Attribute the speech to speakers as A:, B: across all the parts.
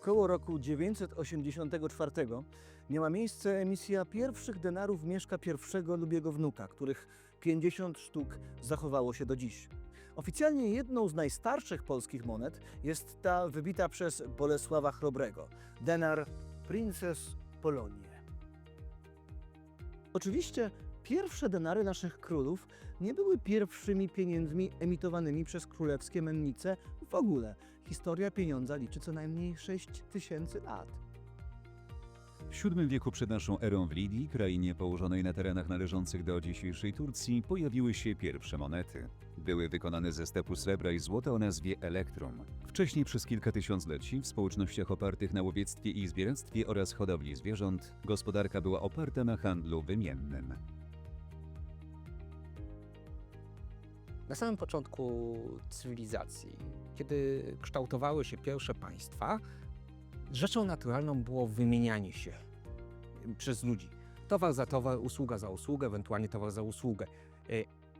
A: około roku 984 miała miejsce emisja pierwszych denarów Mieszka I lub jego wnuka, których 50 sztuk zachowało się do dziś. Oficjalnie jedną z najstarszych polskich monet jest ta wybita przez Bolesława Chrobrego, denar Princes Polonie. Oczywiście pierwsze denary naszych królów nie były pierwszymi pieniędzmi emitowanymi przez królewskie mennice w ogóle. Historia pieniądza liczy co najmniej 6 tysięcy lat.
B: W VII wieku przed naszą erą w Lidii, krainie położonej na terenach należących do dzisiejszej Turcji, pojawiły się pierwsze monety. Były wykonane ze stepu srebra i złota o nazwie elektrum. Wcześniej przez kilka tysiącleci w społecznościach opartych na łowiectwie i zbieractwie oraz hodowli zwierząt gospodarka była oparta na handlu wymiennym.
C: Na samym początku cywilizacji, kiedy kształtowały się pierwsze państwa, rzeczą naturalną było wymienianie się przez ludzi. Towar za towar, usługa za usługę, ewentualnie towar za usługę. E,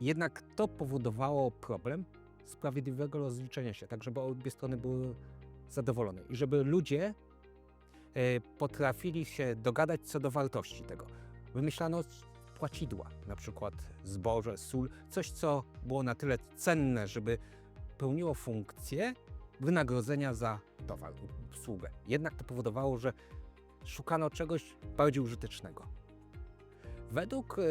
C: Jednak to powodowało problem sprawiedliwego rozliczenia się, tak żeby obie strony były zadowolone i żeby ludzie e, potrafili się dogadać co do wartości tego. Wymyślano płacidła, na przykład zboże, sól, coś co było na tyle cenne, żeby pełniło funkcję wynagrodzenia za towar, usługę. Jednak to powodowało, że szukano czegoś bardziej użytecznego. Według e,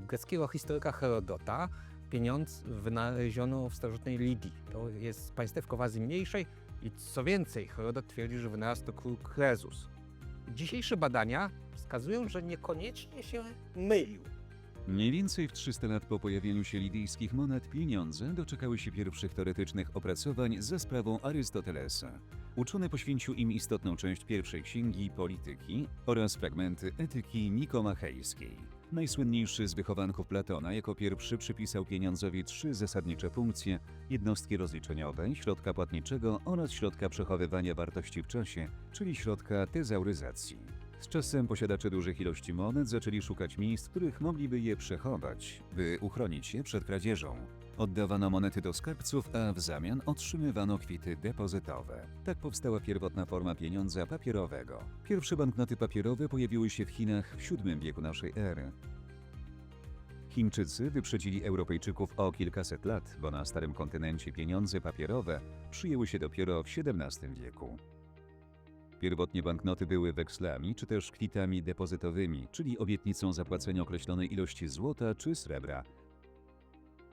C: greckiego historyka Herodota pieniądz wynaleziono w starożytnej Lidii. To jest państewko w Azji Mniejszej i co więcej, Herodot twierdzi, że wynalazł to król Krezus. Dzisiejsze badania wskazują, że niekoniecznie się mylił.
B: Mniej więcej w 300 lat po pojawieniu się lidyjskich monet pieniądze doczekały się pierwszych teoretycznych opracowań za sprawą Arystotelesa. Uczony poświęcił im istotną część pierwszej księgi Polityki oraz fragmenty etyki nikomachejskiej. Najsłynniejszy z wychowanków Platona jako pierwszy przypisał pieniądzowi trzy zasadnicze funkcje: jednostki rozliczeniowe, środka płatniczego oraz środka przechowywania wartości w czasie, czyli środka tezauryzacji. Z czasem posiadacze dużych ilości monet zaczęli szukać miejsc, w których mogliby je przechować, by uchronić się przed kradzieżą. Oddawano monety do skarbców, a w zamian otrzymywano kwity depozytowe. Tak powstała pierwotna forma pieniądza papierowego. Pierwsze banknoty papierowe pojawiły się w Chinach w VII wieku naszej ery. Chińczycy wyprzedzili Europejczyków o kilkaset lat, bo na starym kontynencie pieniądze papierowe przyjęły się dopiero w XVII wieku. Pierwotnie banknoty były wekslami czy też kwitami depozytowymi, czyli obietnicą zapłacenia określonej ilości złota czy srebra.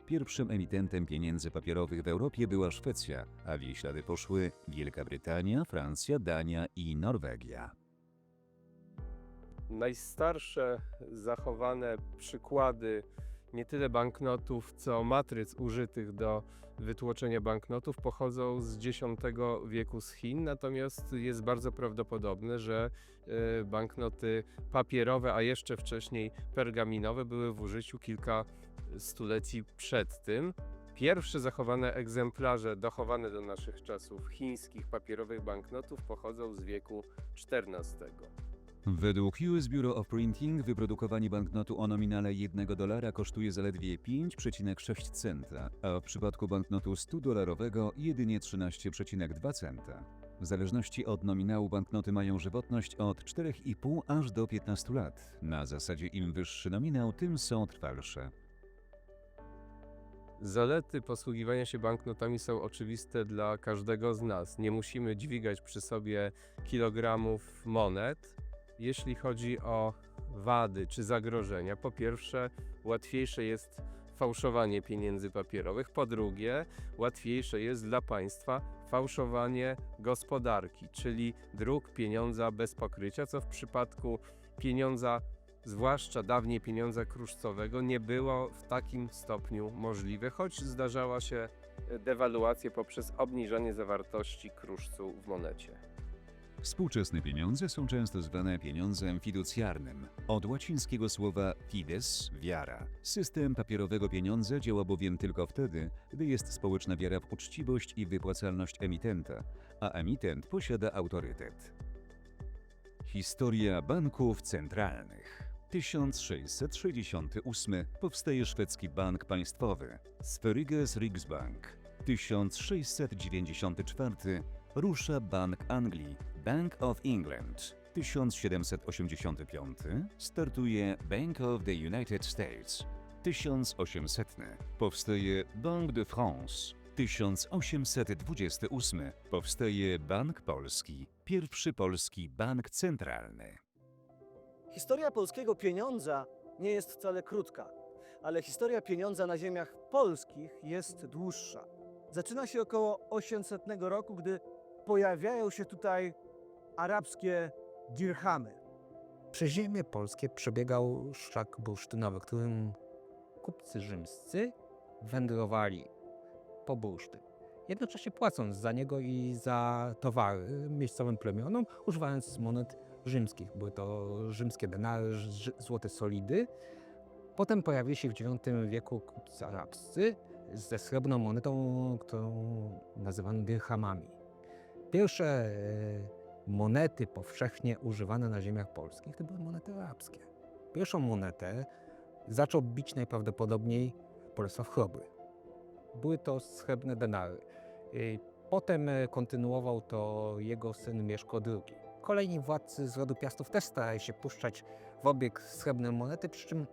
B: Pierwszym emitentem pieniędzy papierowych w Europie była Szwecja, a w jej ślady poszły Wielka Brytania, Francja, Dania i Norwegia.
D: Najstarsze zachowane przykłady nie tyle banknotów, co matryc użytych do wytłoczenia banknotów pochodzą z X wieku z Chin, natomiast jest bardzo prawdopodobne, że e, banknoty papierowe, a jeszcze wcześniej pergaminowe były w użyciu kilka stuleci przed tym. Pierwsze zachowane egzemplarze dochowane do naszych czasów chińskich papierowych banknotów pochodzą z wieku XIV.
B: Według US Bureau of Printing wyprodukowanie banknotu o nominale 1 dolara kosztuje zaledwie 5,6 centa, a w przypadku banknotu 100-dolarowego jedynie 13,2 centa. W zależności od nominału banknoty mają żywotność od 4,5 aż do 15 lat. Na zasadzie im wyższy nominał, tym są trwalsze.
D: Zalety posługiwania się banknotami są oczywiste dla każdego z nas. Nie musimy dźwigać przy sobie kilogramów monet. Jeśli chodzi o wady czy zagrożenia, po pierwsze, łatwiejsze jest fałszowanie pieniędzy papierowych. Po drugie, łatwiejsze jest dla państwa fałszowanie gospodarki, czyli druk pieniądza bez pokrycia, co w przypadku pieniądza zwłaszcza dawniej pieniądza kruszcowego, nie było w takim stopniu możliwe, choć zdarzała się dewaluacja poprzez obniżanie zawartości kruszcu w monecie.
B: Współczesne pieniądze są często zwane pieniądzem fiducjarnym, od łacińskiego słowa fides wiara. System papierowego pieniądza działa bowiem tylko wtedy, gdy jest społeczna wiara w uczciwość i wypłacalność emitenta, a emitent posiada autorytet. Historia banków centralnych. 1668 powstaje szwedzki bank państwowy Sveriges Riksbank. 1694 rusza Bank Anglii, Bank of England. 1785 startuje Bank of the United States. 1800 powstaje Banque de France. 1828 powstaje Bank Polski, pierwszy polski bank centralny.
A: Historia polskiego pieniądza nie jest wcale krótka, ale historia pieniądza na ziemiach polskich jest dłuższa. Zaczyna się około 800 roku, gdy pojawiają się tutaj arabskie dirhamy.
C: Przez ziemię polskie przebiegał szlak bursztynowy, którym kupcy rzymscy wędrowali po bursztyn. Jednocześnie płacąc za niego i za towary miejscowym plemionom, używając monet rzymskich. Były to rzymskie denary, złote solidy. Potem pojawili się w IX wieku kupcy arabscy ze srebrną monetą, którą nazywano dirhamami. Pierwsze e, monety powszechnie używane na ziemiach polskich to były monety arabskie. Pierwszą monetę zaczął bić najprawdopodobniej Bolesław Chrobry. Były to srebrne denary. Y, Potem e, kontynuował to jego syn Mieszko II. Kolejni władcy z rodu Piastów też starali się puszczać w obieg srebrne monety, przy czym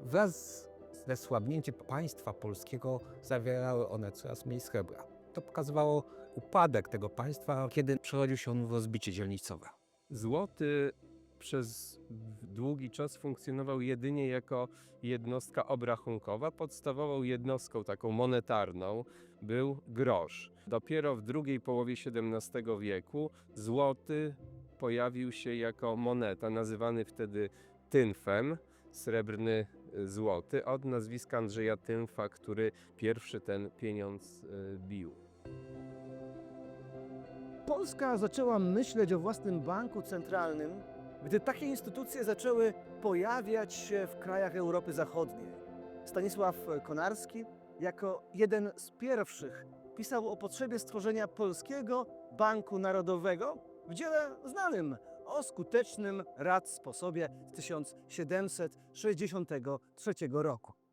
C: wraz ze słabnięciem państwa polskiego zawierały one coraz mniej srebra. To pokazywało upadek tego państwa, kiedy przerodził się on w rozbicie dzielnicowe.
D: Złoty przez długi czas funkcjonował jedynie jako jednostka obrachunkowa. Podstawową jednostką taką monetarną był grosz. Dopiero w drugiej połowie XVII wieku złoty pojawił się jako moneta, nazywany wtedy tynfem, srebrny złoty, od nazwiska Andrzeja Tynfa, który pierwszy ten pieniądz y, bił.
A: Polska zaczęła myśleć o własnym banku centralnym, gdy takie instytucje zaczęły pojawiać się w krajach Europy Zachodniej. Stanisław Konarski jako jeden z pierwszych pisał o potrzebie stworzenia polskiego banku narodowego w dziele znanym o skutecznym rad sposobie z 1763 roku.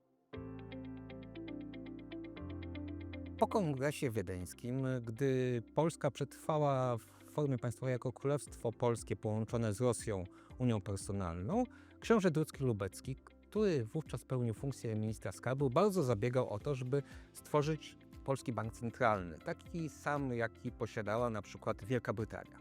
C: Po kongresie wiedeńskim, gdy Polska przetrwała w formie państwowej jako Królestwo Polskie połączone z Rosją Unią Personalną, książę Drucki Lubecki, który wówczas pełnił funkcję ministra skarbu, bardzo zabiegał o to, żeby stworzyć Polski Bank Centralny, taki sam jaki posiadała na przykład Wielka Brytania.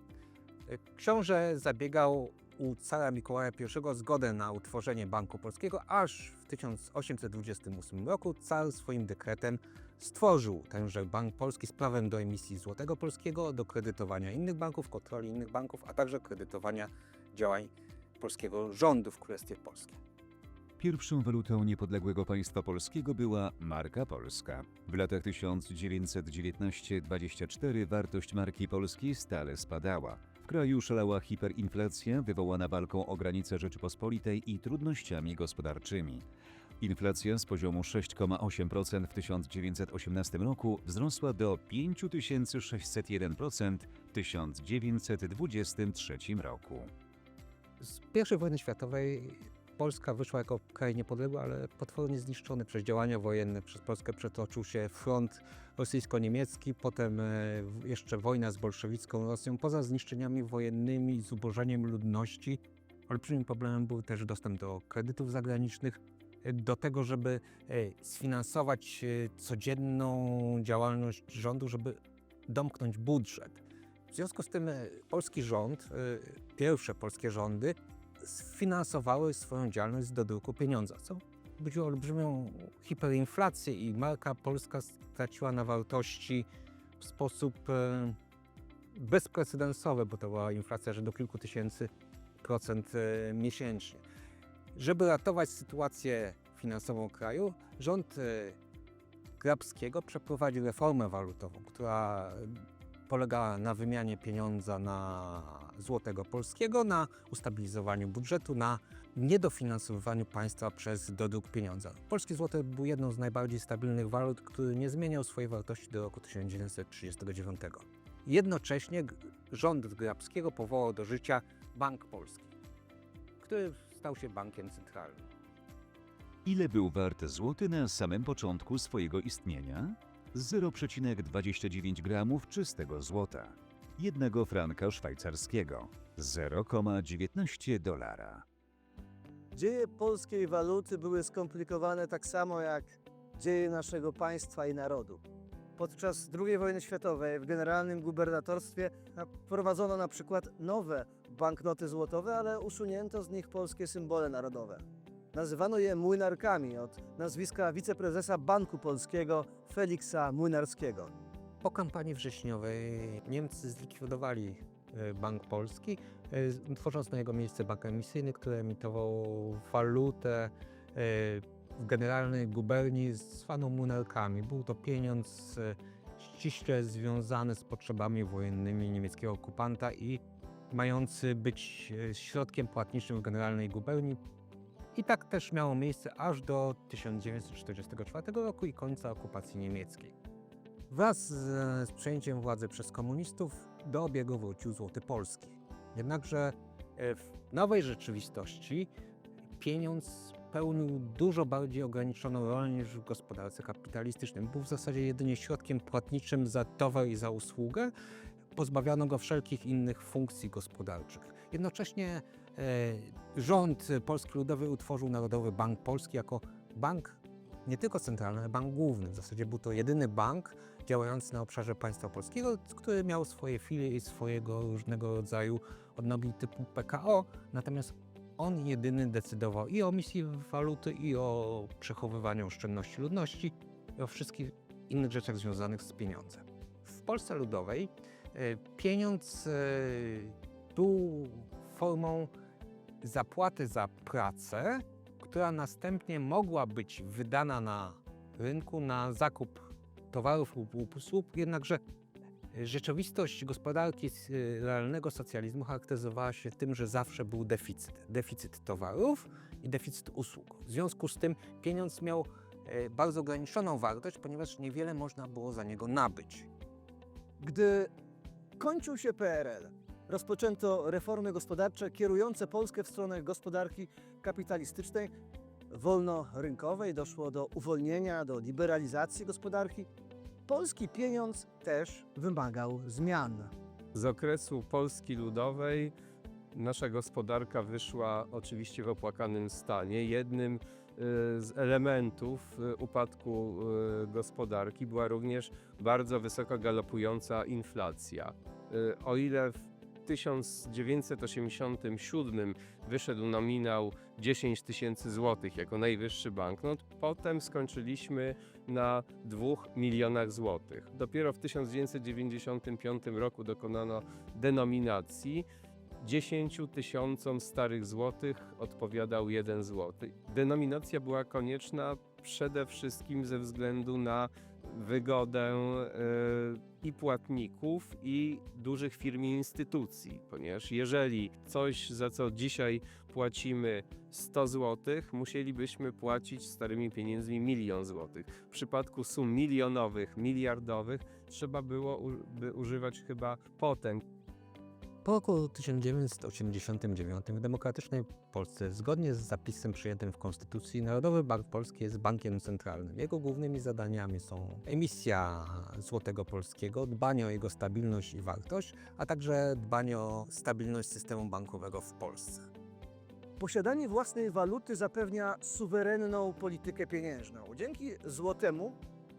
C: Książę zabiegał u cara Mikołaja I zgodę na utworzenie Banku Polskiego, aż w 1828 roku car swoim dekretem stworzył tenże Bank Polski z prawem do emisji złotego polskiego, do kredytowania innych banków, kontroli innych banków, a także kredytowania działań polskiego rządu w Królestwie Polskim.
B: Pierwszą walutą niepodległego państwa polskiego była marka polska. W latach 1919-24 wartość marki polskiej stale spadała. W kraju szalała hiperinflacja wywołana walką o granice Rzeczypospolitej i trudnościami gospodarczymi. Inflacja z poziomu 6,8% w 1918 roku wzrosła do 5601% w 1923 roku.
C: Z I wojny światowej Polska wyszła jako kraj niepodległy, ale potwornie zniszczony przez działania wojenne. Przez Polskę przetoczył się front rosyjsko-niemiecki, potem e, jeszcze wojna z bolszewicką Rosją. Poza zniszczeniami wojennymi i zubożeniem ludności, olbrzymim problemem był też dostęp do kredytów zagranicznych, do tego, żeby e, sfinansować e, codzienną działalność rządu, żeby domknąć budżet. W związku z tym e, polski rząd, pierwsze polskie rządy, sfinansowały swoją działalność z dodruku pieniądza, co budziło olbrzymią hiperinflację i marka polska straciła na wartości w sposób bezprecedensowy, bo to była inflacja, że do kilku tysięcy procent miesięcznie. Żeby ratować sytuację finansową kraju, rząd e, Grabskiego przeprowadził reformę walutową, która polegała na wymianie pieniądza na złotego polskiego, na ustabilizowaniu budżetu, na niedofinansowywaniu państwa przez dodruk pieniądza. Polski złoty był jedną z najbardziej stabilnych walut, który nie zmieniał swojej wartości do roku 1939. Jednocześnie rząd Grabskiego powołał do życia Bank Polski, który stał się bankiem centralnym.
B: Ile był wart złoty na samym początku swojego istnienia? 0,29 gramów czystego złota. jednego franka szwajcarskiego 0,19 dolara.
A: Dzieje polskiej waluty były skomplikowane tak samo jak dzieje naszego państwa i narodu. Podczas II wojny światowej w generalnym gubernatorstwie na- wprowadzono na przykład nowe banknoty złotowe, ale usunięto z nich polskie symbole narodowe. Nazywano je młynarkami od nazwiska wiceprezesa Banku Polskiego Feliksa Młynarskiego.
C: Po kampanii wrześniowej Niemcy zlikwidowali e, Bank Polski, e, tworząc na jego miejsce bank emisyjny, który emitował walutę e, w generalnej guberni zwaną munarkami. Był to pieniądz ściśle związany z potrzebami wojennymi niemieckiego okupanta i mający być e, środkiem płatniczym w generalnej guberni. I tak też miało miejsce aż do 1944 roku i końca okupacji niemieckiej. Wraz z, z przejęciem władzy przez komunistów do obiegu wrócił złoty polski. Jednakże e, w nowej rzeczywistości pieniądz pełnił dużo bardziej ograniczoną rolę niż w gospodarce kapitalistycznej. Był w zasadzie jedynie środkiem płatniczym za towar i za usługę. Pozbawiano go wszelkich innych funkcji gospodarczych. Jednocześnie e, rząd Polski Ludowej utworzył Narodowy Bank Polski jako bank nie tylko centralny, ale bank główny. W zasadzie był to jedyny bank działający na obszarze państwa polskiego, który miał swoje filie i swojego różnego rodzaju odnogi typu PKO, natomiast on jedyny decydował i o emisji waluty, i o przechowywaniu oszczędności ludności, i o wszystkich innych rzeczach związanych z pieniądzem. W Polsce Ludowej pieniądz e, był formą zapłaty za pracę, która następnie mogła być wydana na rynku na zakup towarów lub usług, jednakże rzeczywistość gospodarki s- realnego socjalizmu charakteryzowała się tym, że zawsze był deficyt. Deficyt towarów i deficyt usług. W związku z tym pieniądz miał e, bardzo ograniczoną wartość, ponieważ niewiele można było za niego nabyć.
A: Gdy kończył się PRL, rozpoczęto reformy gospodarcze kierujące Polskę w stronę gospodarki kapitalistycznej, wolnorynkowej, doszło do uwolnienia, do liberalizacji gospodarki. Polski pieniądz też wymagał zmian.
D: Z okresu Polski Ludowej nasza gospodarka wyszła oczywiście w opłakanym stanie. Jednym z elementów y, upadku y, gospodarki była również bardzo wysoko galopująca inflacja. Y, O ile w 1987 wyszedł nominał 10 tysięcy złotych jako najwyższy banknot, potem skończyliśmy na 2 milionach złotych. Dopiero w 1995 roku dokonano denominacji. 10 tysiącom starych złotych odpowiadał 1 złoty. Denominacja była konieczna przede wszystkim ze względu na wygodę e, i płatników, i dużych firm i instytucji, ponieważ jeżeli coś, za co dzisiaj płacimy 100 zł, musielibyśmy płacić starymi pieniędzmi milion złotych. W przypadku sum milionowych, miliardowych trzeba było by używać chyba potęg.
C: Po roku 1989 w demokratycznej Polsce, zgodnie z zapisem przyjętym w Konstytucji, Narodowy Bank Polski jest bankiem centralnym. Jego głównymi zadaniami są emisja złotego polskiego, dbanie o jego stabilność i wartość, a także dbanie o stabilność systemu bankowego w Polsce.
A: Posiadanie własnej waluty zapewnia suwerenną politykę pieniężną. Dzięki złotemu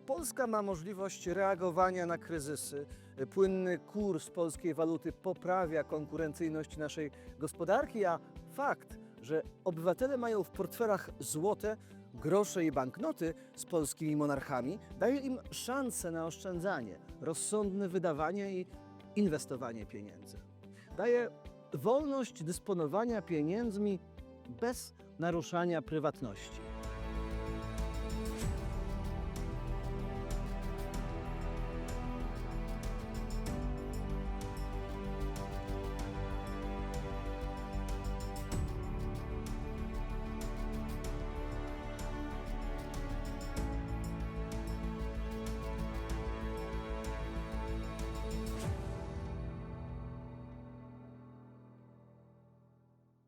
A: Polska ma możliwość reagowania na kryzysy. Płynny kurs polskiej waluty poprawia konkurencyjność naszej gospodarki, a fakt, że obywatele mają w portfelach złote, grosze i banknoty z polskimi monarchami, daje im szansę na oszczędzanie, rozsądne wydawanie i inwestowanie pieniędzy. Daje wolność dysponowania pieniędzmi bez naruszania prywatności.